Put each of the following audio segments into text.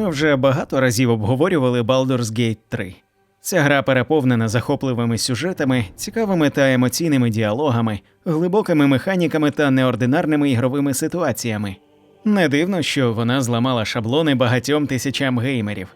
Ми вже багато разів обговорювали Baldur's Gate 3. Ця гра переповнена захопливими сюжетами, цікавими та емоційними діалогами, глибокими механіками та неординарними ігровими ситуаціями. Не дивно, що вона зламала шаблони багатьом тисячам геймерів.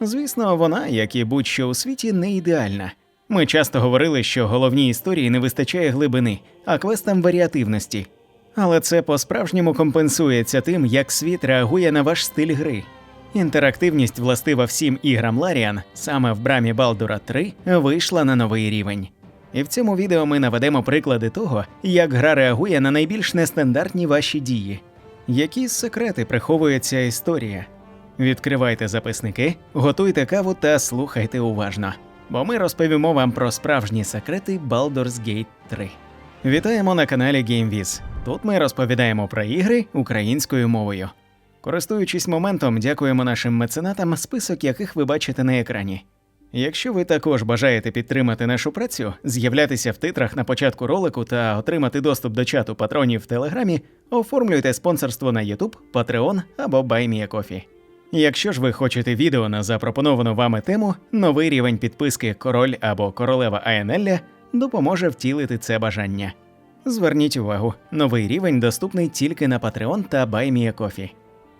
Звісно, вона, як і будь-що у світі, не ідеальна. Ми часто говорили, що головній історії не вистачає глибини, а квестам варіативності. Але це по-справжньому компенсується тим, як світ реагує на ваш стиль гри. Інтерактивність, властива всім іграм Ларіан, саме в брамі Балдура 3, вийшла на новий рівень. І в цьому відео ми наведемо приклади того, як гра реагує на найбільш нестандартні ваші дії. Які секрети приховує ця історія? Відкривайте записники, готуйте каву та слухайте уважно, бо ми розповімо вам про справжні секрети Baldur's Gate 3. Вітаємо на каналі GameViz. Тут ми розповідаємо про ігри українською мовою. Користуючись моментом, дякуємо нашим меценатам, список яких ви бачите на екрані. Якщо ви також бажаєте підтримати нашу працю, з'являтися в титрах на початку ролику та отримати доступ до чату патронів в Телеграмі, оформлюйте спонсорство на YouTube, Patreon або BuyMeACoffee. Якщо ж ви хочете відео на запропоновану вами тему, новий рівень підписки Король або Королева Аенелля допоможе втілити це бажання. Зверніть увагу, новий рівень доступний тільки на Patreon та BuyMeACoffee.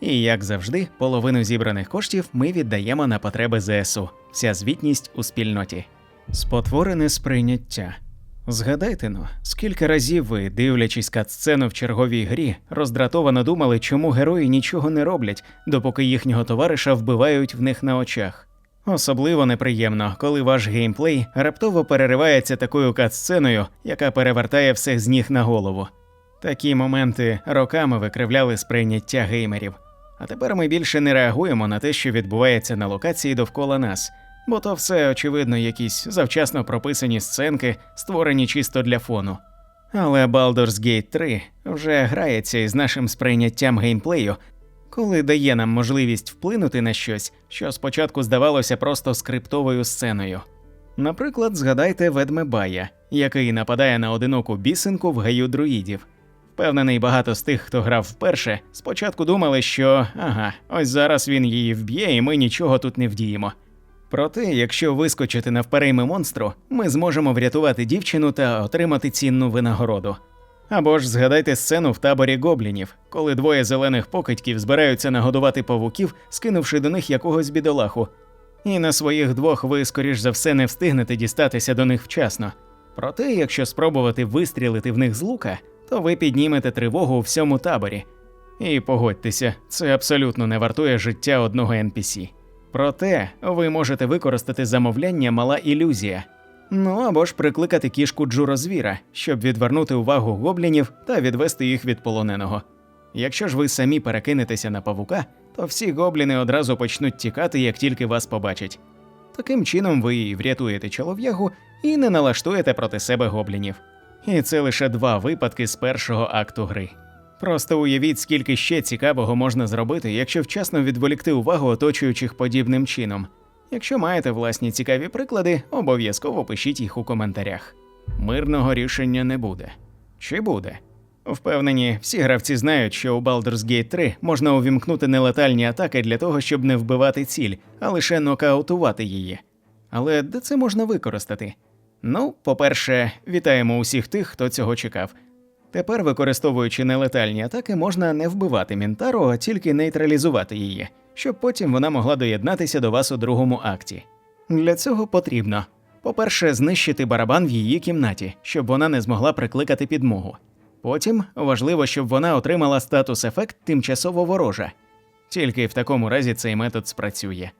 І як завжди, половину зібраних коштів ми віддаємо на потреби ЗСУ. Вся звітність у спільноті. Спотворене сприйняття. Згадайте ну, скільки разів ви, дивлячись катсцену в черговій грі, роздратовано думали, чому герої нічого не роблять, допоки їхнього товариша вбивають в них на очах. Особливо неприємно, коли ваш геймплей раптово переривається такою катсценою, яка перевертає все з ніг на голову. Такі моменти роками викривляли сприйняття геймерів. А тепер ми більше не реагуємо на те, що відбувається на локації довкола нас, бо то все, очевидно, якісь завчасно прописані сценки, створені чисто для фону. Але Baldur's Gate 3 вже грається із нашим сприйняттям геймплею, коли дає нам можливість вплинути на щось, що спочатку здавалося просто скриптовою сценою. Наприклад, згадайте Ведмебая, який нападає на одиноку бісенку в гаю друїдів. Впевнений, багато з тих, хто грав вперше, спочатку думали, що ага, ось зараз він її вб'є, і ми нічого тут не вдіємо. Проте, якщо вискочити навперейми монстру, ми зможемо врятувати дівчину та отримати цінну винагороду. Або ж згадайте сцену в таборі гоблінів, коли двоє зелених покидьків збираються нагодувати павуків, скинувши до них якогось бідолаху. І на своїх двох ви, скоріш за все, не встигнете дістатися до них вчасно. Проте, якщо спробувати вистрілити в них з лука, то ви піднімете тривогу у всьому таборі. І погодьтеся, це абсолютно не вартує життя одного NPC. Проте ви можете використати замовляння мала ілюзія. Ну або ж прикликати кішку джурозвіра, щоб відвернути увагу гоблінів та відвести їх від полоненого. Якщо ж ви самі перекинетеся на павука, то всі гобліни одразу почнуть тікати, як тільки вас побачать. Таким чином ви і врятуєте чолов'ягу і не налаштуєте проти себе гоблінів. І це лише два випадки з першого акту гри. Просто уявіть, скільки ще цікавого можна зробити, якщо вчасно відволікти увагу оточуючих подібним чином. Якщо маєте власні цікаві приклади, обов'язково пишіть їх у коментарях. Мирного рішення не буде. Чи буде? Впевнені, всі гравці знають, що у Baldur's Gate 3 можна увімкнути нелетальні атаки для того, щоб не вбивати ціль, а лише нокаутувати її. Але де це можна використати? Ну, по-перше, вітаємо усіх тих, хто цього чекав. Тепер, використовуючи нелетальні атаки, можна не вбивати Мінтару, а тільки нейтралізувати її, щоб потім вона могла доєднатися до вас у другому акті. Для цього потрібно, по-перше, знищити барабан в її кімнаті, щоб вона не змогла прикликати підмогу. Потім важливо, щоб вона отримала статус ефект тимчасово ворожа. Тільки в такому разі цей метод спрацює.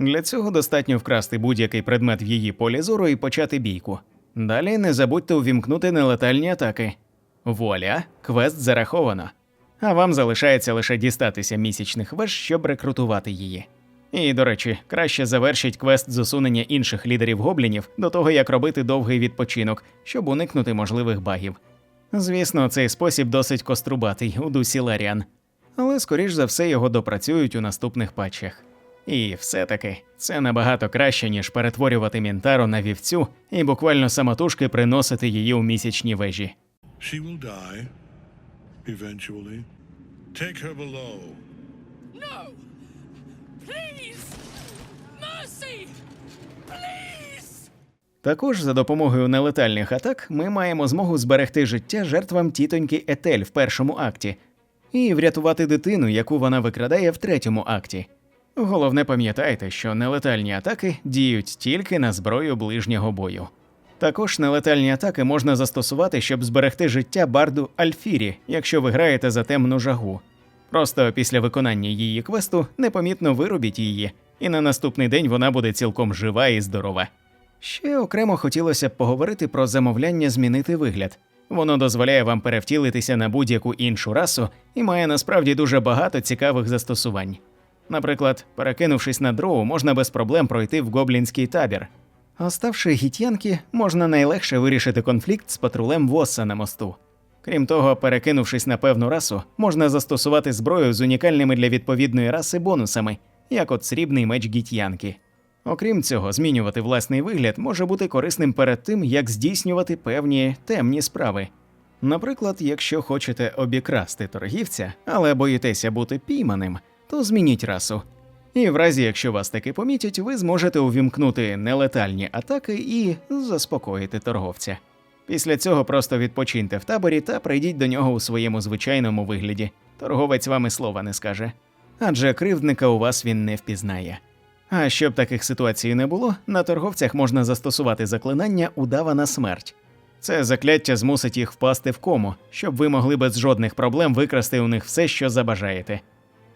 Для цього достатньо вкрасти будь-який предмет в її полі зору і почати бійку. Далі не забудьте увімкнути нелетальні атаки. Вуаля, квест зараховано. А вам залишається лише дістатися місячних веж, щоб рекрутувати її. І, до речі, краще завершіть квест з інших лідерів гоблінів до того, як робити довгий відпочинок, щоб уникнути можливих багів. Звісно, цей спосіб досить кострубатий у дусі Ларіан, але скоріш за все його допрацюють у наступних патчах. І все-таки це набагато краще, ніж перетворювати Мінтару на вівцю і буквально самотужки приносити її у місячні вежі. She will die, eventually. Take her below. No! Please! mercy! Please! Також за допомогою нелетальних атак ми маємо змогу зберегти життя жертвам тітоньки Етель в першому акті і врятувати дитину, яку вона викрадає в третьому акті. Головне пам'ятайте, що нелетальні атаки діють тільки на зброю ближнього бою. Також нелетальні атаки можна застосувати, щоб зберегти життя барду Альфірі, якщо ви граєте за темну жагу. Просто після виконання її квесту непомітно вирубіть її, і на наступний день вона буде цілком жива і здорова. Ще окремо хотілося б поговорити про замовляння змінити вигляд. Воно дозволяє вам перевтілитися на будь-яку іншу расу і має насправді дуже багато цікавих застосувань. Наприклад, перекинувшись на дроу, можна без проблем пройти в гоблінський табір. А ставши гітянки, можна найлегше вирішити конфлікт з патрулем Восса на мосту. Крім того, перекинувшись на певну расу, можна застосувати зброю з унікальними для відповідної раси бонусами, як от срібний меч гітянки. Окрім цього, змінювати власний вигляд може бути корисним перед тим, як здійснювати певні темні справи. Наприклад, якщо хочете обікрасти торгівця, але боїтеся бути пійманим, то змініть расу. І в разі, якщо вас таки помітять, ви зможете увімкнути нелетальні атаки і заспокоїти торговця. Після цього просто відпочиньте в таборі та прийдіть до нього у своєму звичайному вигляді. Торговець вам і слова не скаже. Адже кривдника у вас він не впізнає. А щоб таких ситуацій не було, на торговцях можна застосувати заклинання удавана смерть. Це закляття змусить їх впасти в кому, щоб ви могли без жодних проблем викрасти у них все, що забажаєте.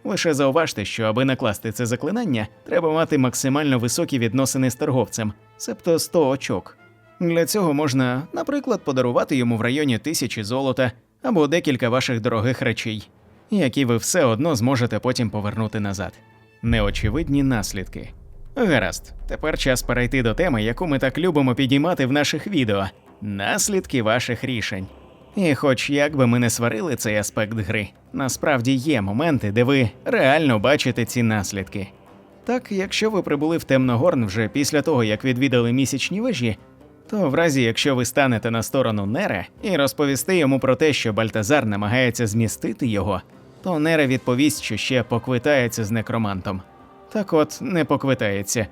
Лише зауважте, що аби накласти це заклинання, треба мати максимально високі відносини з торговцем, себто 100 очок. Для цього можна, наприклад, подарувати йому в районі тисячі золота або декілька ваших дорогих речей, які ви все одно зможете потім повернути назад. Неочевидні наслідки. Гаразд, тепер час перейти до теми, яку ми так любимо підіймати в наших відео наслідки ваших рішень. І хоч як би ми не сварили цей аспект гри, насправді є моменти, де ви реально бачите ці наслідки. Так, якщо ви прибули в Темногорн вже після того, як відвідали місячні вежі, то в разі, якщо ви станете на сторону Нере і розповісти йому про те, що Бальтазар намагається змістити його, то Нере відповість, що ще поквитається з некромантом. Так от не поквитається.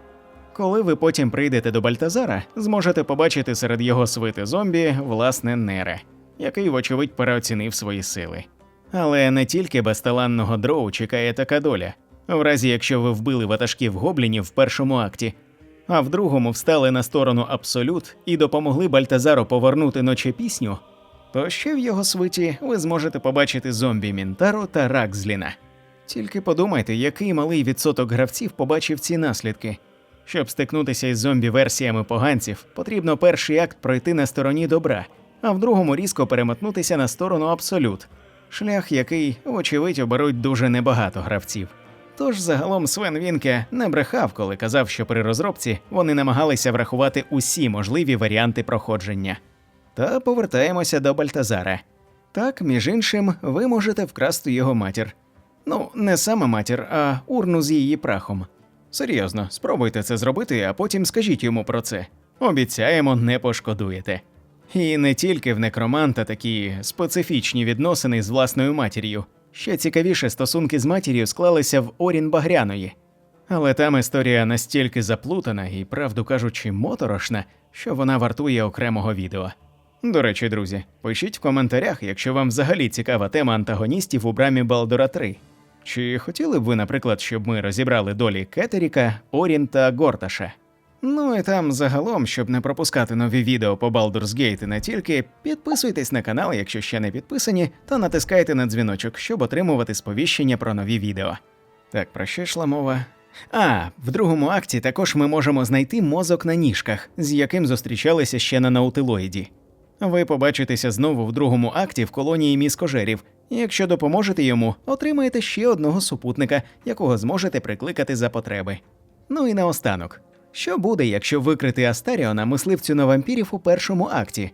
Коли ви потім прийдете до Бальтазара, зможете побачити серед його свити зомбі власне Нере, який, вочевидь, переоцінив свої сили. Але не тільки безталанного дроу чекає така доля. В разі, якщо ви вбили ватажків гоблінів в першому акті, а в другому встали на сторону Абсолют і допомогли Бальтазару повернути ночі пісню, то ще в його свиті ви зможете побачити зомбі Мінтару та Ракзліна. Тільки подумайте, який малий відсоток гравців побачив ці наслідки. Щоб стикнутися із зомбі-версіями поганців, потрібно перший акт пройти на стороні добра, а в другому різко перемотнутися на сторону Абсолют, шлях, який, вочевидь, оберуть дуже небагато гравців. Тож загалом Свен Вінке не брехав, коли казав, що при розробці вони намагалися врахувати усі можливі варіанти проходження. Та повертаємося до Бальтазара. Так, між іншим, ви можете вкрасти його матір. Ну, не саме матір, а урну з її прахом. Серйозно, спробуйте це зробити, а потім скажіть йому про це. Обіцяємо, не пошкодуєте. І не тільки в некроманта такі специфічні відносини з власною матір'ю. Ще цікавіше стосунки з матір'ю склалися в Орін Багряної. Але там історія настільки заплутана і, правду кажучи, моторошна, що вона вартує окремого відео. До речі, друзі, пишіть в коментарях, якщо вам взагалі цікава тема антагоністів у брамі Балдора 3. Чи хотіли б ви, наприклад, щоб ми розібрали долі Кетеріка, Орін та Горташа? Ну і там загалом, щоб не пропускати нові відео по Baldur's Gate і не тільки, підписуйтесь на канал, якщо ще не підписані, та натискайте на дзвіночок, щоб отримувати сповіщення про нові відео. Так, про що йшла мова? А, в другому акті також ми можемо знайти мозок на ніжках, з яким зустрічалися ще на наутилоїді. Ви побачитеся знову в другому акті в колонії міскожерів. Якщо допоможете йому, отримаєте ще одного супутника, якого зможете прикликати за потреби. Ну і наостанок. Що буде, якщо викрити Астаріона мисливцю на вампірів у першому акті?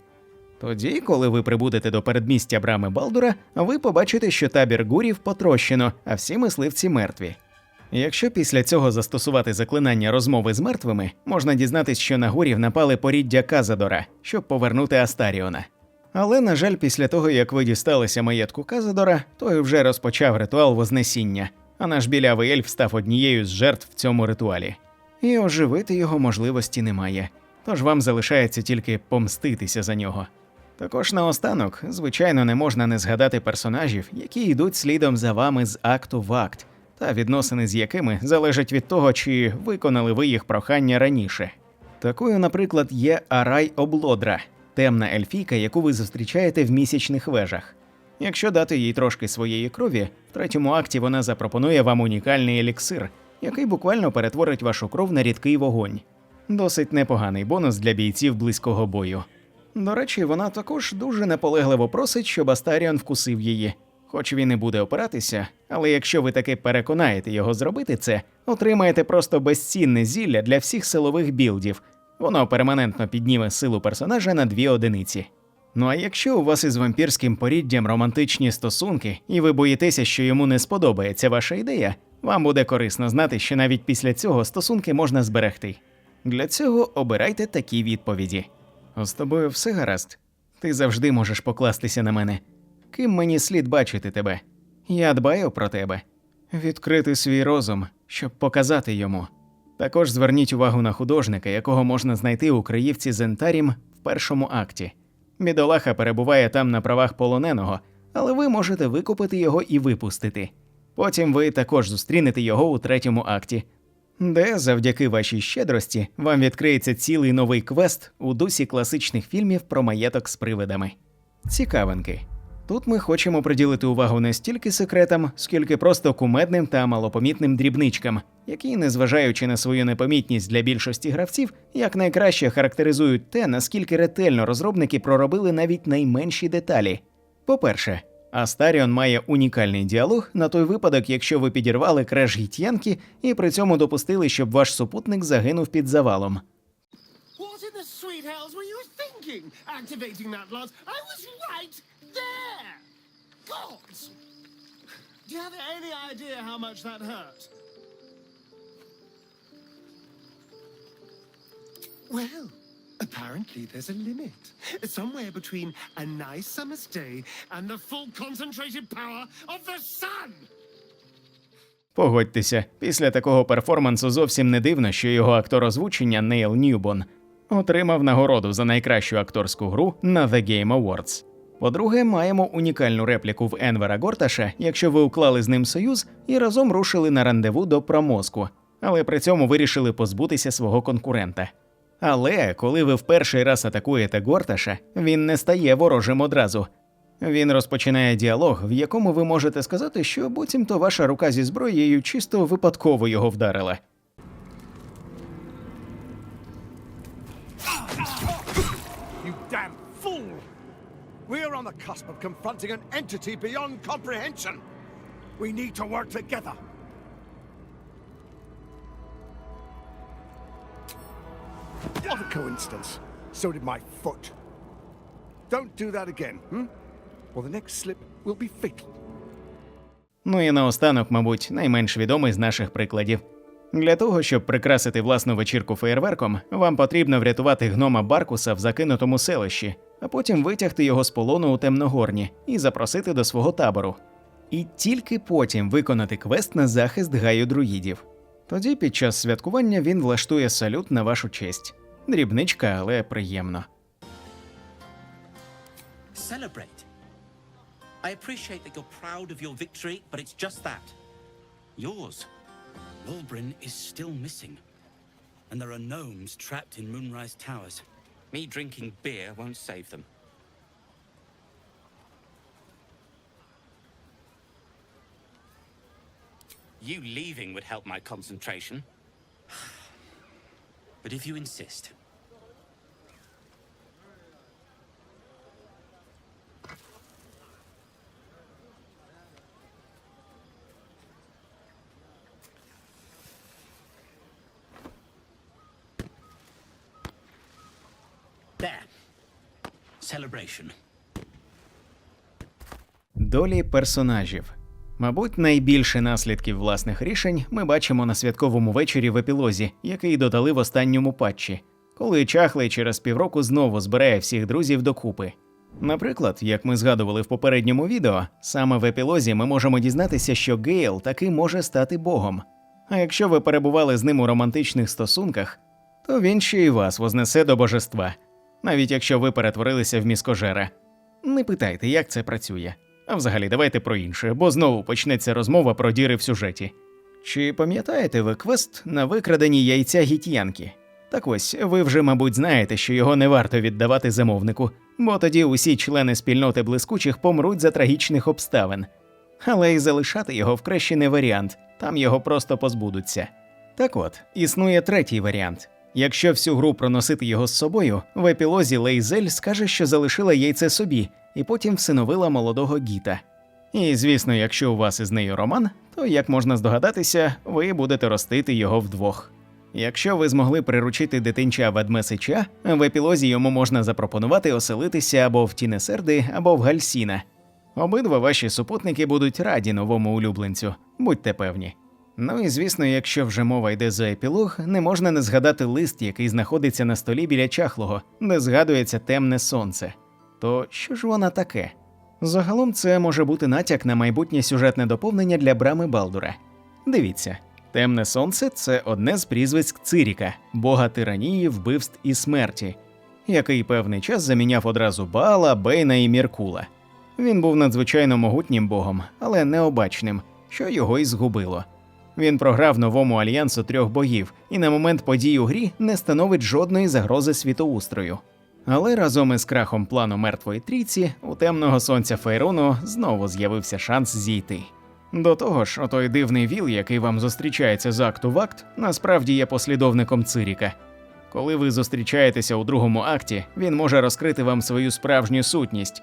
Тоді, коли ви прибудете до передмістя брами Балдура, ви побачите, що табір гурів потрощено, а всі мисливці мертві. Якщо після цього застосувати заклинання розмови з мертвими, можна дізнатись, що на гурів напали поріддя Казадора, щоб повернути Астаріона. Але, на жаль, після того, як ви дісталися маєтку Казадора, той вже розпочав ритуал Вознесіння, а наш білявий ельф став однією з жертв в цьому ритуалі. І оживити його можливості немає. Тож вам залишається тільки помститися за нього. Також наостанок, звичайно, не можна не згадати персонажів, які йдуть слідом за вами з акту в акт, та відносини з якими залежать від того, чи виконали ви їх прохання раніше. Такою, наприклад, є Арай Облодра, темна ельфійка, яку ви зустрічаєте в місячних вежах. Якщо дати їй трошки своєї крові, в третьому акті вона запропонує вам унікальний еліксир, який буквально перетворить вашу кров на рідкий вогонь. Досить непоганий бонус для бійців близького бою. До речі, вона також дуже наполегливо просить, щоб Астаріон вкусив її. Хоч він і буде опиратися, але якщо ви таки переконаєте його зробити це, отримаєте просто безцінне зілля для всіх силових білдів. Воно перманентно підніме силу персонажа на дві одиниці. Ну а якщо у вас із вампірським поріддям романтичні стосунки, і ви боїтеся, що йому не сподобається ваша ідея, вам буде корисно знати, що навіть після цього стосунки можна зберегти. Для цього обирайте такі відповіді. З тобою все гаразд. Ти завжди можеш покластися на мене. Ким мені слід бачити тебе? Я дбаю про тебе. Відкрити свій розум, щоб показати йому. Також зверніть увагу на художника, якого можна знайти у Криївці Зентарім в першому акті. Бідолаха перебуває там на правах полоненого, але ви можете викупити його і випустити. Потім ви також зустрінете його у третьому акті, де завдяки вашій щедрості вам відкриється цілий новий квест у дусі класичних фільмів про маєток з привидами. Цікавинки. Тут ми хочемо приділити увагу не стільки секретам, скільки просто кумедним та малопомітним дрібничкам, які, незважаючи на свою непомітність для більшості гравців, якнайкраще характеризують те, наскільки ретельно розробники проробили навіть найменші деталі. По-перше, Астаріон має унікальний діалог на той випадок, якщо ви підірвали креш гітьянки і при цьому допустили, щоб ваш супутник загинув під завалом. Well, apparently there's a limit. Somewhere between a nice summer's day and the full concentrated power of the sun! Погодьтеся, після такого перформансу зовсім не дивно, що його актор озвучення Нейл Ньюбон отримав нагороду за найкращу акторську гру на The Game Awards. По-друге, маємо унікальну репліку в Енвера Горташа, якщо ви уклали з ним союз і разом рушили на рандеву до промозку, але при цьому вирішили позбутися свого конкурента. Але коли ви в перший раз атакуєте Горташа, він не стає ворожим одразу. Він розпочинає діалог, в якому ви можете сказати, що буцімто ваша рука зі зброєю чисто випадково його вдарила. You damn fool! We're on the cusp of confronting an entity beyond comprehension. We need to work together. Coincidence. So did my foot. Don't do that again, hmm? Or the next slip will be fatal. Ну і наостанок, мабуть, найменш відомий з наших прикладів. Для того, щоб прикрасити власну вечірку феєрверком, вам потрібно врятувати гнома Баркуса в закинутому селищі, а потім витягти його з полону у темногорні і запросити до свого табору. І тільки потім виконати квест на захист гаю друїдів. Тоді під час святкування він влаштує салют на вашу честь. Дрібничка, але приємно. Celebrate. I appreciate that you're proud of your victory, but it's just that. Yours. Lulbrin is still missing. And there are gnomes trapped in Moonrise Towers. Me drinking beer won't save them. You leaving would help my concentration. But if you insist, there. Celebration. Долі персонажів. Мабуть, найбільше наслідків власних рішень ми бачимо на святковому вечорі в епілозі, який додали в останньому патчі, коли чахлий через півроку знову збирає всіх друзів докупи. Наприклад, як ми згадували в попередньому відео, саме в епілозі ми можемо дізнатися, що Гейл таки може стати богом. А якщо ви перебували з ним у романтичних стосунках, то він ще й вас вознесе до божества, навіть якщо ви перетворилися в міскожера. Не питайте, як це працює. А взагалі, давайте про інше, бо знову почнеться розмова про діри в сюжеті. Чи пам'ятаєте ви квест на викраденні яйця гітьянки? Так ось, ви вже, мабуть, знаєте, що його не варто віддавати замовнику, бо тоді усі члени спільноти блискучих помруть за трагічних обставин. Але й залишати його вкраще не варіант, там його просто позбудуться. Так от, існує третій варіант. Якщо всю гру проносити його з собою, в епілозі Лейзель скаже, що залишила яйце собі, і потім всиновила молодого гіта. І звісно, якщо у вас із нею роман, то як можна здогадатися, ви будете ростити його вдвох. Якщо ви змогли приручити дитинча ведмесича, в епілозі йому можна запропонувати оселитися або в Тінесерди, або в Гальсіна. Обидва ваші супутники будуть раді новому улюбленцю, будьте певні. Ну і звісно, якщо вже мова йде за епілог, не можна не згадати лист, який знаходиться на столі біля чахлого, де згадується темне сонце. То що ж вона таке? Загалом це може бути натяк на майбутнє сюжетне доповнення для брами Балдура. Дивіться, темне сонце це одне з прізвиськ Циріка, бога тиранії, вбивств і смерті, який певний час заміняв одразу Баала, Бейна і Міркула. Він був надзвичайно могутнім богом, але необачним, що його і згубило. Він програв новому альянсу трьох богів і на момент подій у грі не становить жодної загрози світоустрою. Але разом із крахом плану мертвої трійці у темного сонця Фейрону знову з'явився шанс зійти. До того ж, отой дивний віл, який вам зустрічається з акту в акт, насправді є послідовником Циріка. Коли ви зустрічаєтеся у другому акті, він може розкрити вам свою справжню сутність.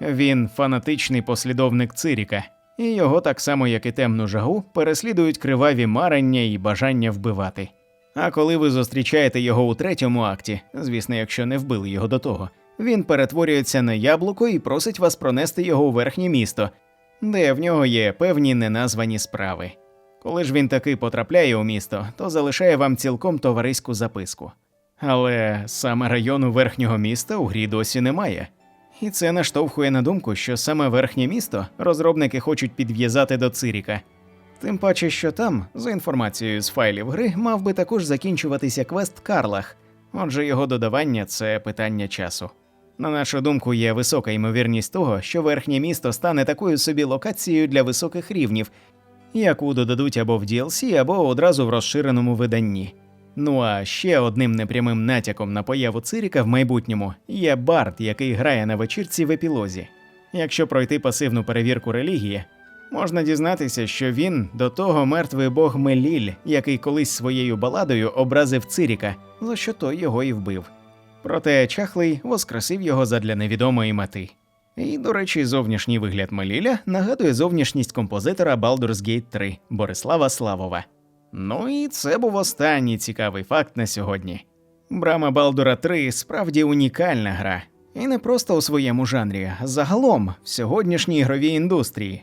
Він фанатичний послідовник Циріка, і його так само, як і темну жагу, переслідують криваві марення і бажання вбивати. А коли ви зустрічаєте його у третьому акті, звісно, якщо не вбили його до того, він перетворюється на яблуко і просить вас пронести його у верхнє місто, де в нього є певні неназвані справи. Коли ж він таки потрапляє у місто, то залишає вам цілком товариську записку. Але саме району верхнього міста у грі досі немає. І це наштовхує на думку, що саме верхнє місто розробники хочуть підв'язати до Циріка. Тим паче, що там, за інформацією з файлів гри, мав би також закінчуватися квест Карлах, отже, його додавання це питання часу. На нашу думку, є висока ймовірність того, що верхнє місто стане такою собі локацією для високих рівнів, яку додадуть або в DLC, або одразу в розширеному виданні. Ну а ще одним непрямим натяком на появу Циріка в майбутньому є Барт, який грає на вечірці в епілозі. Якщо пройти пасивну перевірку релігії, можна дізнатися, що він до того мертвий бог Меліль, який колись своєю баладою образив Циріка, за що той його і вбив. Проте чахлий воскресив його задля невідомої мети. І, до речі, зовнішній вигляд Меліля нагадує зовнішність композитора Baldur's Gate 3 Борислава Славова. Ну і це був останній цікавий факт на сьогодні. Брама Балдура 3 справді унікальна гра, і не просто у своєму жанрі, а загалом в сьогоднішній ігровій індустрії.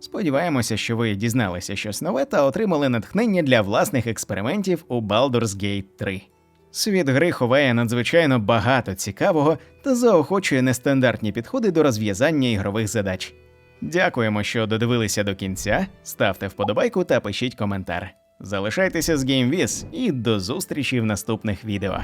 Сподіваємося, що ви дізналися щось нове та отримали натхнення для власних експериментів у Baldur's Gate 3. Світ гри ховає надзвичайно багато цікавого та заохочує нестандартні підходи до розв'язання ігрових задач. Дякуємо, що додивилися до кінця. Ставте вподобайку та пишіть коментар. Залишайтеся з GameVis і до зустрічі в наступних відео.